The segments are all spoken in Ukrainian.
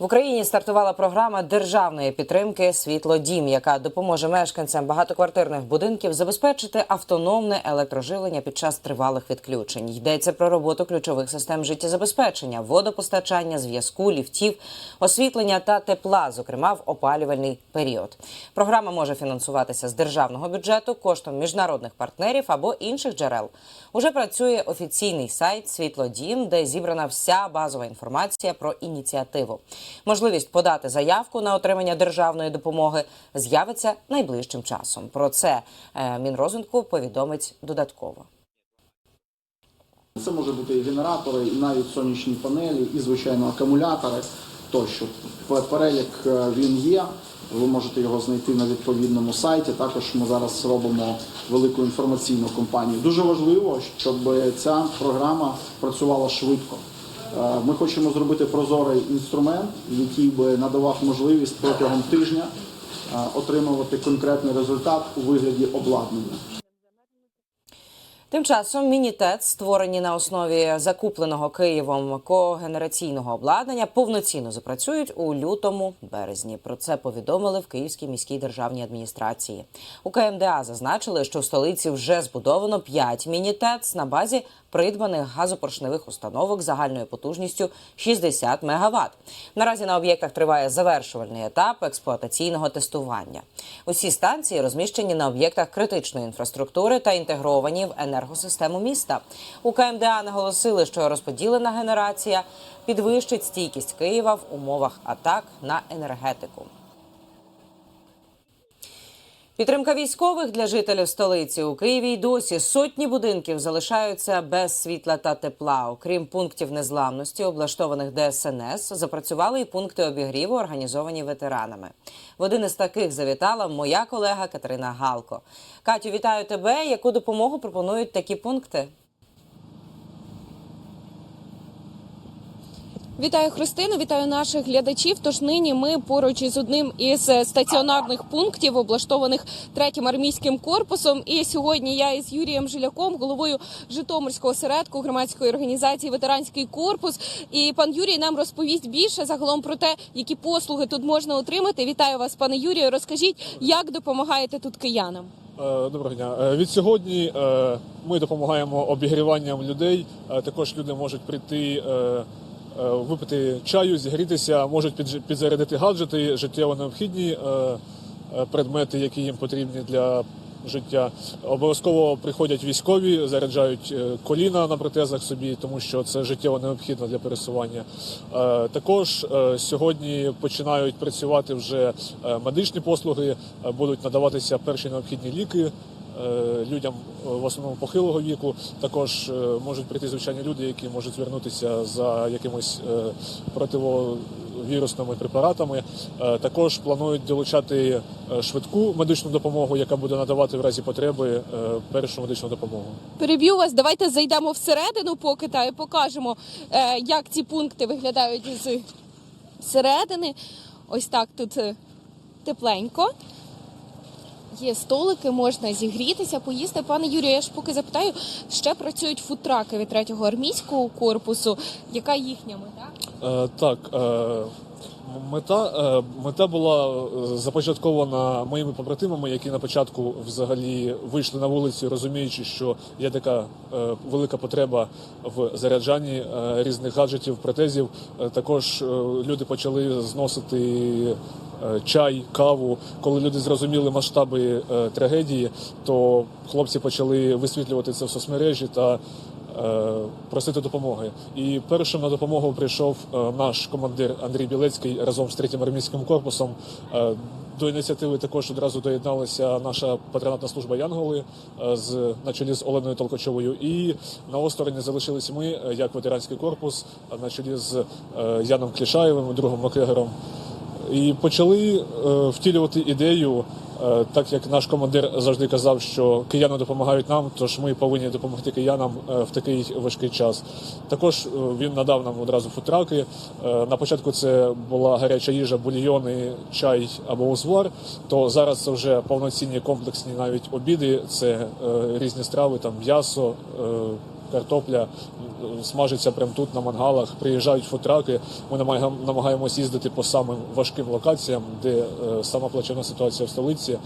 В Україні стартувала програма державної підтримки Світлодім, яка допоможе мешканцям багатоквартирних будинків забезпечити автономне електроживлення під час тривалих відключень. Йдеться про роботу ключових систем життєзабезпечення, водопостачання, зв'язку, ліфтів, освітлення та тепла, зокрема в опалювальний період. Програма може фінансуватися з державного бюджету коштом міжнародних партнерів або інших джерел. Уже працює офіційний сайт Світлодім, де зібрана вся базова інформація про ініціативу. Можливість подати заявку на отримання державної допомоги з'явиться найближчим часом. Про це е, Мінрозвитку повідомить додатково. Це може бути і генератори, і навіть сонячні панелі, і звичайно акумулятори тощо. Перелік е, він є. Ви можете його знайти на відповідному сайті. Також ми зараз робимо велику інформаційну кампанію. Дуже важливо, щоб ця програма працювала швидко. Е, Ми хочемо зробити прозорий інструмент, який би надавав можливість протягом тижня е, отримувати конкретний результат у вигляді обладнання. Тим часом мінітет, створені на основі закупленого Києвом когенераційного обладнання, повноцінно запрацюють у лютому березні. Про це повідомили в Київській міській державній адміністрації. У КМДА зазначили, що в столиці вже збудовано 5 мінітет на базі придбаних газопоршневих установок загальною потужністю 60 МВт. Наразі на об'єктах триває завершувальний етап експлуатаційного тестування. Усі станції розміщені на об'єктах критичної інфраструктури та інтегровані в енергосистему міста. У КМДА наголосили, що розподілена генерація підвищить стійкість Києва в умовах атак на енергетику. Підтримка військових для жителів столиці у Києві й досі сотні будинків залишаються без світла та тепла. Окрім пунктів незламності, облаштованих ДСНС, запрацювали і пункти обігріву, організовані ветеранами. В один із таких завітала моя колега Катерина Галко. Катю, вітаю тебе. Яку допомогу пропонують такі пункти? Вітаю Христину, вітаю наших глядачів. Тож нині ми поруч із одним із е, стаціонарних пунктів, облаштованих третім армійським корпусом. І сьогодні я із Юрієм Жиляком, головою Житомирського осередку громадської організації Ветеранський корпус. І пан Юрій нам розповість більше загалом про те, які послуги тут можна отримати. Вітаю вас, пане Юрію. Розкажіть, як допомагаєте тут киянам? Е, Доброго дня. Е, Від сьогодні ми допомагаємо обігріванням людей. Також люди можуть прийти, випити чаю, зігрітися, можуть підзарядити гаджети, життєво необхідні е, е, предмети, які їм потрібні для життя. Обов'язково приходять військові, заряджають е, коліна на протезах собі, тому що це життєво необхідно для пересування. Е, Також е, сьогодні починають працювати вже е, медичні послуги, е, будуть надаватися перші необхідні ліки. Е, Людям е, в основному похилого віку також е, можуть прийти звичайні люди, які можуть звернутися за якимось противовірусними препаратами. Також планують долучати швидку медичну допомогу, яка буде надавати в разі потреби першу медичну допомогу. Переб'ю вас. Давайте зайдемо всередину поки та покажемо, як ці пункти виглядають із середини. Ось так тут тепленько. Є столики, можна зігрітися, поїсти. Пане Юрію, я ж поки запитаю, ще працюють фудтраки від третього армійського корпусу. Яка їхня мета? Е, Так, е, мета, е, мета була е, започаткована моїми побратимами, які на початку взагалі вийшли на вулицю, розуміючи, що є така е, велика потреба в заряджанні різних гаджетів, протезів. Також люди почали зносити. Е, Чай, каву, коли люди зрозуміли масштаби е, трагедії, то хлопці почали висвітлювати це в соцмережі та е, просити допомоги. І першим на допомогу прийшов наш командир Андрій Білецький разом з третім армійським корпусом. До ініціативи також одразу доєдналася наша патронатна служба Янголи з на чолі з Оленою Толкачовою. І на остороні залишились ми, як ветеранський корпус, на чолі з Яном Клішаєвим, другом Макегером. І почали е, втілювати ідею, е, так як наш командир завжди казав, що кияни допомагають нам, тож ми повинні допомогти киянам е, в такий важкий час. Також він надав нам одразу футраки. На початку це була гаряча їжа, бульйони, чай або узвар. То зараз це вже повноцінні комплексні навіть обіди. Це різні страви, там м'ясо. Картопля смажиться прямо тут на мангалах. Приїжджають футраки. Ми намагаємо- намагаємось їздити по самим важким локаціям, де е, сама плачевна ситуація в столиці.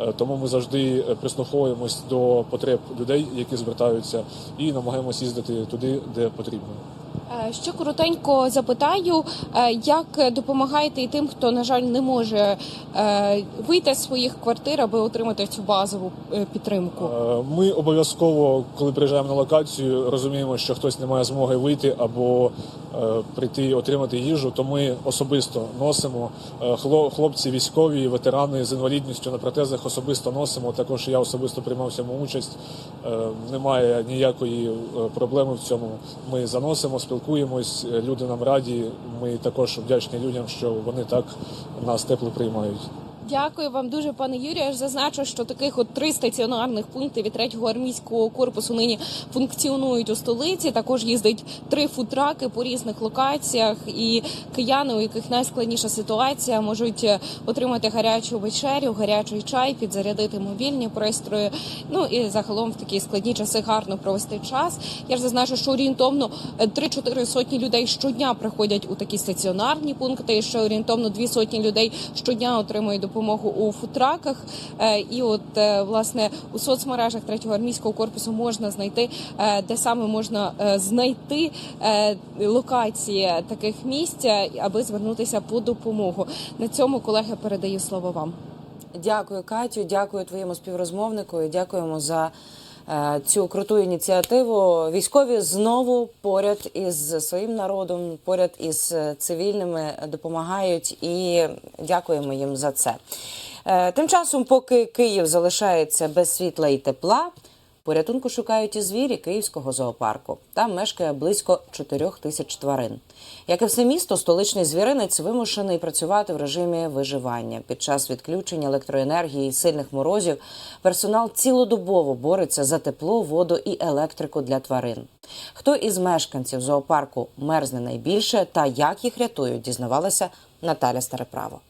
Е, Тому ми завжди прислуховуємось до потреб людей, які звертаються, і намагаємось їздити туди, де потрібно. Е, Ще коротенько запитаю, е, як допомагаєте і тим, хто на жаль не може е, вийти з своїх квартир, аби отримати цю базову підтримку. Ми обов'язково, коли приїжджаємо на локацію, розуміємо, що хтось не має змоги вийти або прийти отримати їжу, то ми особисто носимо. Е, Хлопці військові, ветерани з інвалідністю на протезах особисто носимо. Також я особисто приймав цьому участь. Е, Немає ніякої е, проблеми в цьому. Ми заносимо, спілкуємось. е, Люди нам раді. Ми також вдячні людям, що вони так нас тепло приймають. Дякую вам дуже, пане Юрію. Я ж зазначу, що таких от три стаціонарних пункти від третього армійського корпусу нині функціонують у столиці. Також їздить три футраки по різних локаціях, і кияни, у яких найскладніша ситуація, можуть е, отримати гарячу вечерю, гарячий чай, підзарядити мобільні пристрої. Ну і загалом в такі складні часи гарно провести час. Я ж зазначу, що орієнтовно е, 3-4 сотні людей щодня приходять у такі стаціонарні пункти. і Що орієнтовно дві сотні людей щодня отримують допомогу у футраках. Е, І от е, власне у соцмережах третього армійського корпусу можна знайти, е, де саме можна знайти локації таких місць, аби звернутися по допомогу. На цьому колеги передаю слово вам. Дякую, Катю. Дякую твоєму співрозмовнику. і Дякуємо за цю круту ініціативу. Військові знову поряд із своїм народом, поряд із е, цивільними допомагають і дякуємо їм за це. Е, Тим часом, поки Київ залишається без світла і тепла. Порятунку шукають і звірі Київського зоопарку. Там мешкає близько 4 тисяч тварин. Як і все місто, столичний звіринець вимушений працювати в режимі виживання. Під час відключення електроенергії і сильних морозів персонал цілодобово бореться за тепло, воду і електрику для тварин. Хто із мешканців зоопарку мерзне найбільше та як їх рятують, дізнавалася Наталя Стареправо.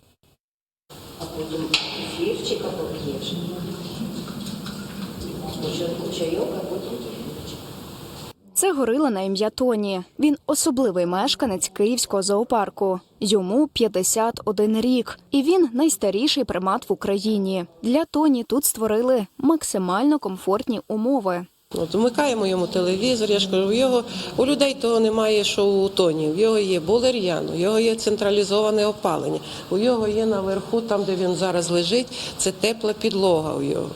Це горила на ім'я Тоні. Він особливий мешканець київського зоопарку. Йому 51 рік, і він найстаріший примат в Україні. Для Тоні тут створили максимально комфортні умови. От вмикаємо йому телевізор. Я ж кажу, його у людей того немає, що у тоні. У його є болер'ян, його є централізоване опалення. У його є наверху, там де він зараз лежить, це тепла підлога. У його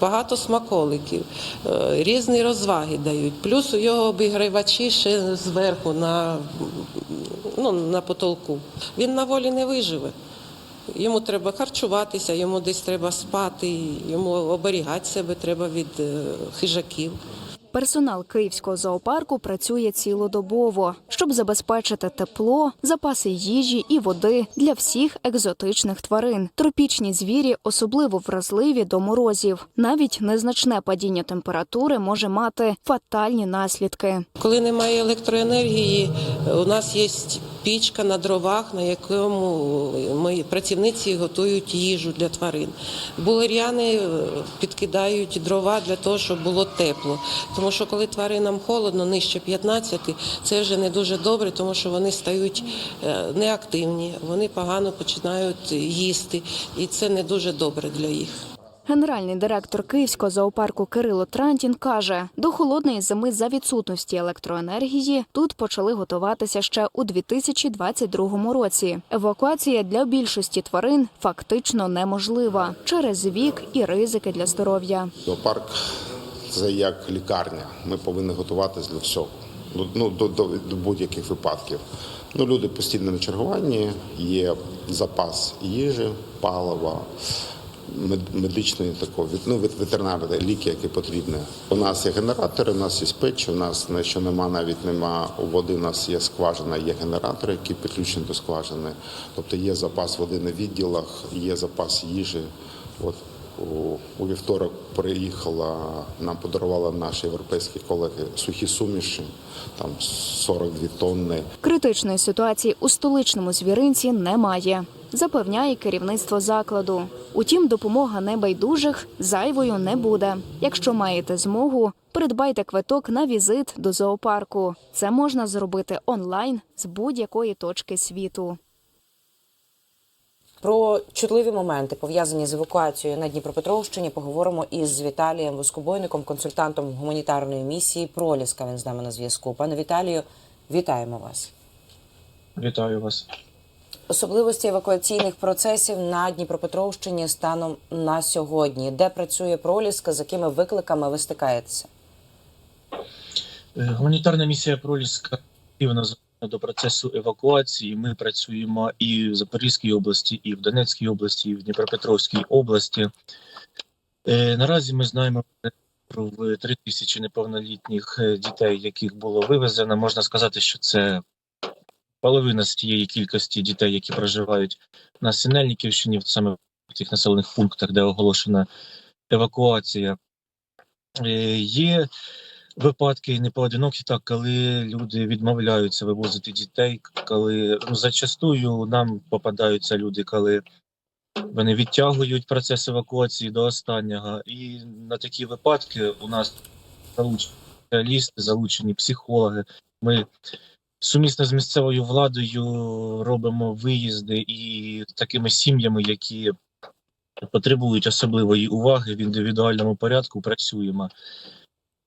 багато смаколиків, е, різні розваги дають. Плюс у його обігрівачі ще зверху на, ну, на потолку. Він на волі не виживе. Йому треба харчуватися, йому десь треба спати, йому оберігати себе треба від е, хижаків. Персонал київського зоопарку працює цілодобово, щоб забезпечити тепло, запаси їжі і води для всіх екзотичних тварин. Тропічні звірі особливо вразливі до морозів. Навіть незначне падіння температури може мати фатальні наслідки. Коли немає електроенергії, у нас є пічка на дровах, на якому мої працівниці готують їжу для тварин. Булер'яни е, підкидають дрова для того, щоб було тепло. Тому що коли тваринам холодно, нижче 15, це вже не дуже добре, тому що вони стають е, неактивні, вони погано починають їсти, і це не дуже добре для їх. Генеральний директор Київського зоопарку Кирило Трантін каже, до холодної зими за відсутності електроенергії тут почали готуватися ще у 2022 році. Евакуація для більшості тварин фактично неможлива через вік і ризики для здоров'я. Зоопарк це як лікарня. Ми повинні готуватись до всього. Ну, Ну, до, до, до будь-яких випадків. Ну, люди постійно на чергуванні, є запас їжі, палива, медичної від- ну, ветеринарні ліки, які потрібні. У нас є генератори, у нас є печі, у нас якщо нема, навіть нема води, у нас є скважина, є генератори, які підключені до скважини. Тобто є запас води на відділах, є запас їжі. От у, вівторок приїхала, нам подарували наші європейські колеги сухі суміші, там 42 тонни. Критичної ситуації у столичному звіринці немає. Запевняє керівництво закладу. Утім, допомога небайдужих зайвою не буде. Якщо маєте змогу, Придбайте квиток на візит до зоопарку. Це можна зробити онлайн з будь-якої точки світу. Про чутливі моменти пов'язані з евакуацією на Дніпропетровщині. Поговоримо із Віталієм Воскобойником, консультантом гуманітарної місії Проліска. Він з нами на зв'язку. Пане Віталію, вітаємо вас. Вітаю вас. Особливості евакуаційних процесів на Дніпропетровщині станом на сьогодні. Де працює Проліска, з якими викликами ви стикаєтеся? Е, Гуманітарна місія Проліска активно до процесу евакуації. Ми працюємо і в Запорізькій області, і в Донецькій області, і в Дніпропетровській області. Е, Наразі ми знаємо про 3 тисячі неповнолітніх е, дітей, яких було вивезено. Можна сказати, що це половина з тієї кількості дітей, які проживають на Синельниківщині, саме в тих населених пунктах, де оголошена евакуація. Е, Є випадки не поодинокі, так коли люди відмовляються вивозити дітей, коли ну, зачастую нам попадаються люди, коли вони відтягують процес евакуації до останнього. І на такі випадки у нас залучені спеціалісти, залучені психологи. Ми сумісно з місцевою владою робимо виїзди і такими сім'ями, які потребують особливої уваги в індивідуальному порядку, працюємо.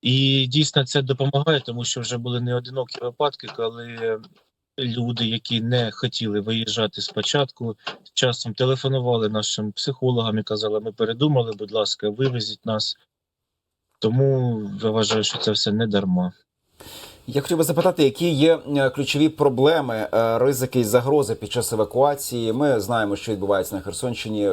І дійсно це допомагає, тому що вже були неодинокі випадки, коли люди, які не хотіли виїжджати спочатку, часом телефонували нашим психологам і казали, ми передумали, будь ласка, вивезіть нас. Тому я вважаю, що це все не дарма. Я хотів би запитати, які є е, ключові проблеми, е, ризики і загрози під час евакуації. Ми знаємо, що відбувається на Херсонщині,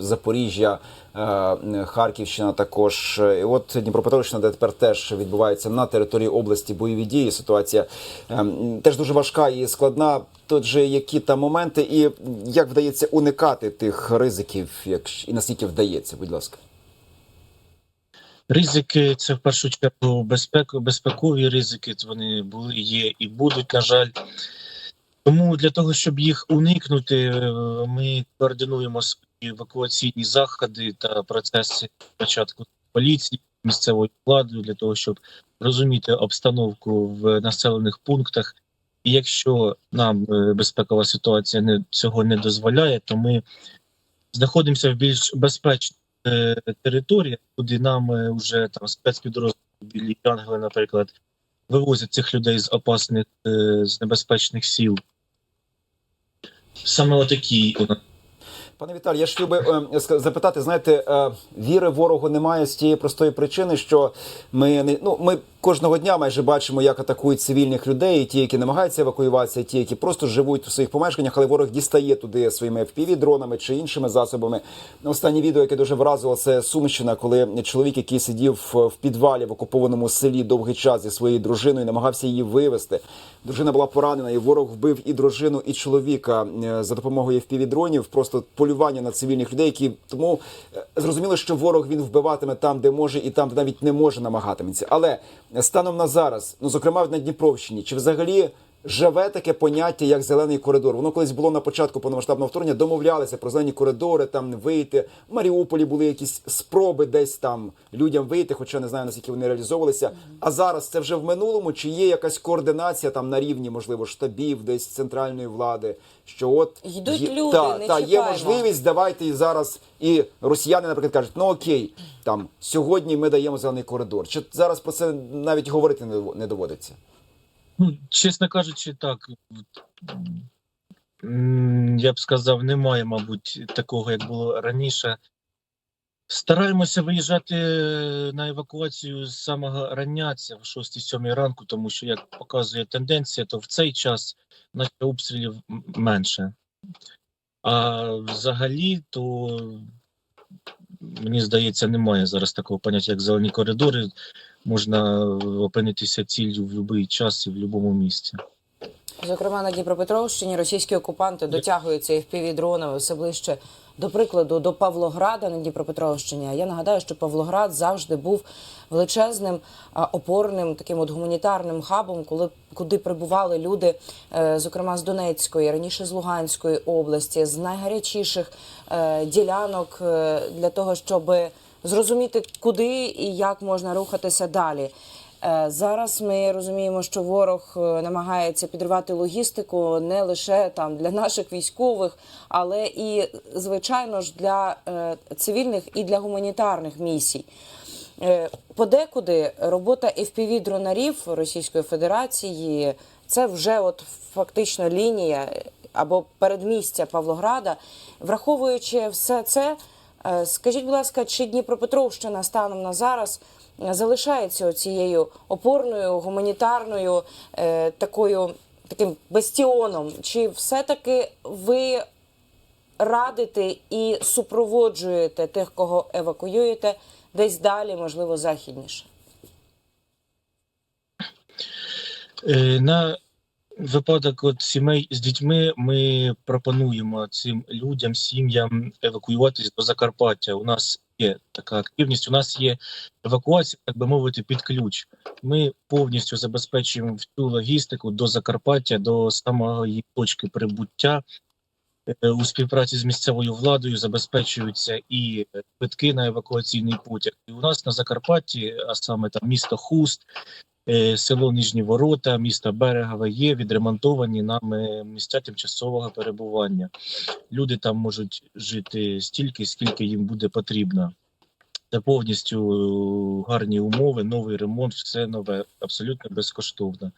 Запоріжжя, е, Харківщина також. І от Дніпропетровщина, де тепер теж відбувається на території області бойові дії. Ситуація теж дуже важка і складна. Тут же які там моменти, і як вдається уникати тих ризиків, як і наскільки вдається, будь ласка. Ризики це в першу чергу безпеку, безпекові ризики. Вони були, є і будуть, на жаль. Тому для того, щоб їх уникнути, е, ми координуємо свої евакуаційні заходи та процеси спочатку поліції, місцевою владою для того, щоб розуміти обстановку в населених пунктах. І якщо нам е, безпекова ситуація не цього не дозволяє, то ми знаходимося в більш безпечній е, території, куди нам е, вже там спецпідрозділі ангели, наприклад, вивозять цих людей з опасних, е, з небезпечних сіл. Саме отакі у Пане Віталій, я ж е, запитати, знаєте, віри ворогу немає з тієї простої причини, що ми ну ми кожного дня майже бачимо, як атакують цивільних людей, ті, які намагаються евакуюватися, ті, які просто живуть у своїх помешканнях, але ворог дістає туди своїми fpv дронами чи іншими засобами. Останнє відео, яке дуже вразило, це Сумщина, коли чоловік, який сидів в підвалі в окупованому селі довгий час зі своєю дружиною, намагався її вивезти. Дружина була поранена, і ворог вбив і дружину, і чоловіка е, за допомогою FPV-дронів. Просто полювання на цивільних людей, які тому е, зрозуміло, що ворог він вбиватиме там, де може, і там, де навіть не може намагатиметься. Але станом на зараз, ну зокрема на Дніпровщині, чи взагалі живе таке поняття, як зелений коридор? Воно колись було на початку повномасштабного вторгнення, домовлялися про зелені коридори, там вийти. В Маріуполі були якісь спроби десь там людям вийти, хоча не знаю наскільки вони реалізовувалися. А зараз це вже в минулому, чи є якась координація там на рівні, можливо, штабів, десь центральної влади, що от Йдуть є, люди, та, не та, є можливість, давайте зараз. І росіяни, наприклад, кажуть, ну окей, там сьогодні ми даємо зелений коридор. Чи зараз про це навіть говорити не доводиться? Ну, чесно кажучи, так. Я б сказав, немає, мабуть, такого, як було раніше. Стараємося виїжджати на евакуацію з самого рання, в 6-7 ранку, тому що, як показує тенденція, то в цей час наче обстрілів менше. А взагалі, то мені здається, немає зараз такого поняття, як зелені коридори. Можна опинитися ціллю в будь-який час і в будь-якому місці. Зокрема, на Дніпропетровщині російські окупанти дотягуються fpv дронами все ближче. До прикладу, до Павлограда на Дніпропетровщині. А Я нагадаю, що Павлоград завжди був величезним опорним таким от гуманітарним хабом, коли куди прибували люди, е, зокрема з Донецької, раніше з Луганської області, з найгарячіших е, ділянок е, для того, щоб зрозуміти, куди і як можна рухатися далі. Е, Зараз ми розуміємо, що ворог е, намагається підривати логістику не лише там для наших військових, але і звичайно ж для е, цивільних і для гуманітарних місій. Подекуди робота fpv дронарів Російської Федерації це вже от фактично лінія або передмістя Павлограда. Враховуючи все це, скажіть, будь ласка, чи Дніпропетровщина станом на зараз е, залишається цією опорною гуманітарною е, такою таким бастіоном? Чи все-таки ви радите і супроводжуєте тих, кого евакуюєте, десь далі, можливо, західніше? Е, На випадок от сімей з дітьми ми пропонуємо цим людям, сім'ям евакуюватись до Закарпаття. У нас є така активність. У нас є евакуація, так би мовити, під ключ. Ми повністю забезпечуємо всю логістику до Закарпаття, до самої точки прибуття. Е, У співпраці з місцевою владою забезпечуються і квитки на евакуаційний потяг. І у нас на Закарпатті, а саме там місто Хуст, село Нижні Ворота, місто Берегове є відремонтовані нами місця тимчасового перебування. Люди там можуть жити стільки, скільки їм буде потрібно. Це повністю е, гарні умови, новий ремонт, все нове, абсолютно безкоштовно.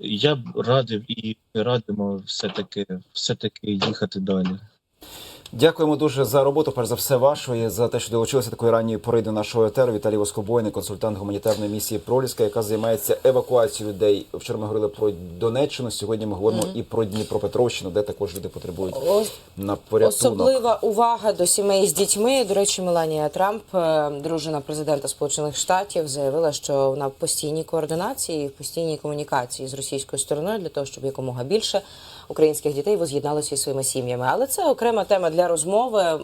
Я б радив і радимо все-таки все-таки їхати далі. Дякуємо дуже за роботу, перш за все, вашу і за те, що долучилися такої ранньої пори до нашого етеру. Віталій Воскобойний, консультант гуманітарної місії Проліска, яка займається евакуацією людей. Вчора ми говорили про Донеччину. Сьогодні ми говоримо і про Дніпропетровщину, де також люди потребують Ось на порятунок. Особлива увага до сімей з дітьми. До речі, Меланія Трамп, е, дружина президента Сполучених Штатів, заявила, що вона в постійній координації, в постійній комунікації з російською стороною для того, щоб якомога більше українських дітей воз'єдналися зі своїми сім'ями. Але це окрема тема для розмови.